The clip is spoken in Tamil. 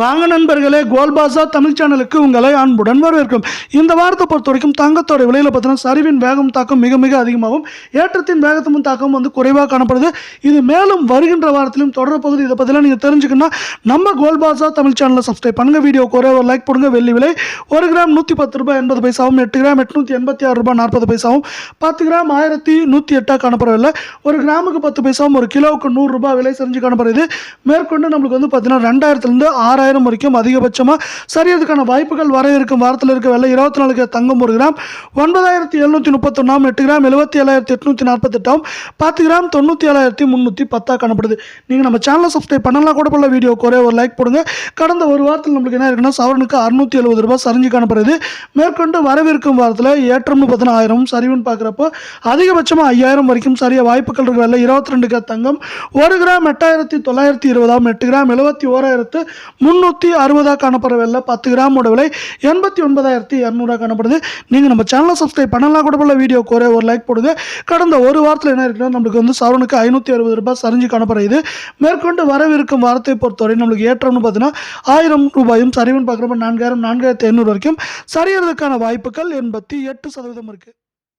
வாங்க நண்பர்களே கோல்பாசா தமிழ் சேனலுக்கு உங்களை அன்புடன் வரவேற்கும். இந்த வாரத்தை பொறுத்த வரைக்கும் தங்கத்தோட விலையில் பார்த்தீங்கன்னா சரிவின் வேகம் தாக்கம் மிக மிக அதிகமாகும் ஏற்றத்தின் வேகத்தும் தாக்கம் வந்து குறைவாக காணப்படுது. இது மேலும் வருகின்ற வாரத்திலும் தொடர பகுதி இதை பற்றிலாம் நீங்கள் தெரிஞ்சுக்கணும்னா நம்ம கோல்பாசா தமிழ் சேனலை சப்ஸ்கிரைப் பண்ணுங்கள் வீடியோ ஒரே ஒரு லைக் போடுங்க. வெள்ளி விலை ஒரு கிராம் நூற்றி பத்து ரூபாய் எண்பது பைசாவும் எட்டு கிராம் எட்நூற்றி எண்பத்தி ஆறு ரூபாய் நாற்பது பைசாவும் பத்து கிராம் ஆயிரத்தி நூற்றி எட்டாக காணப்படவில்லை. ஒரு கிராமுக்கு பத்து பைசாவும் ஒரு கிலோவுக்கு நூறுரூபா விலை செஞ்சு காணப்படுது. மேற்கொண்டு நம்மளுக்கு வந்து பார்த்தீங்கன்னா ரெண்டாயிரத்துலேருந்து ஆறாயிரம் வரைக்கும் அதிகபட்சமாக சரியதுக்கான வாய்ப்புகள் வர இருக்கும். வாரத்தில் இருக்க வெள்ளை இருபத்தி நாலு தங்கம் ஒரு கிராம் ஒன்பதாயிரத்தி எழுநூற்றி முப்பத்தொன்னாம் எட்டு கிராம் எழுபத்தி ஏழாயிரத்தி எட்நூற்றி நாற்பத்தெட்டாம் பத்து கிராம் தொண்ணூற்றி ஏழாயிரத்தி முந்நூற்றி பத்தாக காணப்படுது. நீங்கள் நம்ம சேனலை சப்ஸ்கிரைப் பண்ணலாம். கூட போல வீடியோ குறைய ஒரு லைக் போடுங்க. கடந்த ஒரு வாரத்தில் நம்மளுக்கு என்ன இருக்குன்னா சவரனுக்கு அறுநூற்றி எழுபது ரூபாய் சரிஞ்சு காணப்படுது. மேற்கொண்டு வரவிருக்கும் வாரத்தில் ஏற்றம்னு பார்த்தீங்கன்னா ஆயிரம் சரிவுன்னு பார்க்குறப்போ அதிகபட்சமாக ஐயாயிரம் வரைக்கும் சரிய வாய்ப்புகள் இருக்க. வெள்ளை இருபத்தி ரெண்டு தங்கம் ஒரு கிராம் எட்டாயிரத்தி தொள்ளாயிரத்தி இருபதாம் எட்டு கிராம் எழுபத்தி ஓராயிரத்து முந்நூற்றி அறுபதாக காணப்படுற விலை பத்து கிராமோட விலை எண்பத்தி ஒன்பதாயிரத்தி இரநூறுவா காணப்படுது. நீங்கள் நம்ம சேனலை சப்ஸ்கிரைப் பண்ணலாம். கூட போல வீடியோ குறை ஒரு லைக் போடுங்க. கடந்த ஒரு வாரத்தில் என்ன இருக்குன்னா நம்மளுக்கு வந்து சவரனுக்கு ஐநூற்றி அறுபது ரூபாய் சரிஞ்சு காணப்படுது. மேற்கொண்டு வரவிருக்கும் வாரத்தை பொறுத்தவரை நம்மளுக்கு ஏற்றம்னு பார்த்தீங்கன்னா ஆயிரம் ரூபாயும் சரிவுன்னு பார்க்குறப்ப நான்காயிரம் நான்காயிரத்தி ஐநூறு வரைக்கும் சரியறதுக்கான வாய்ப்புகள் எண்பத்தி எட்டு சதவீதம் இருக்குது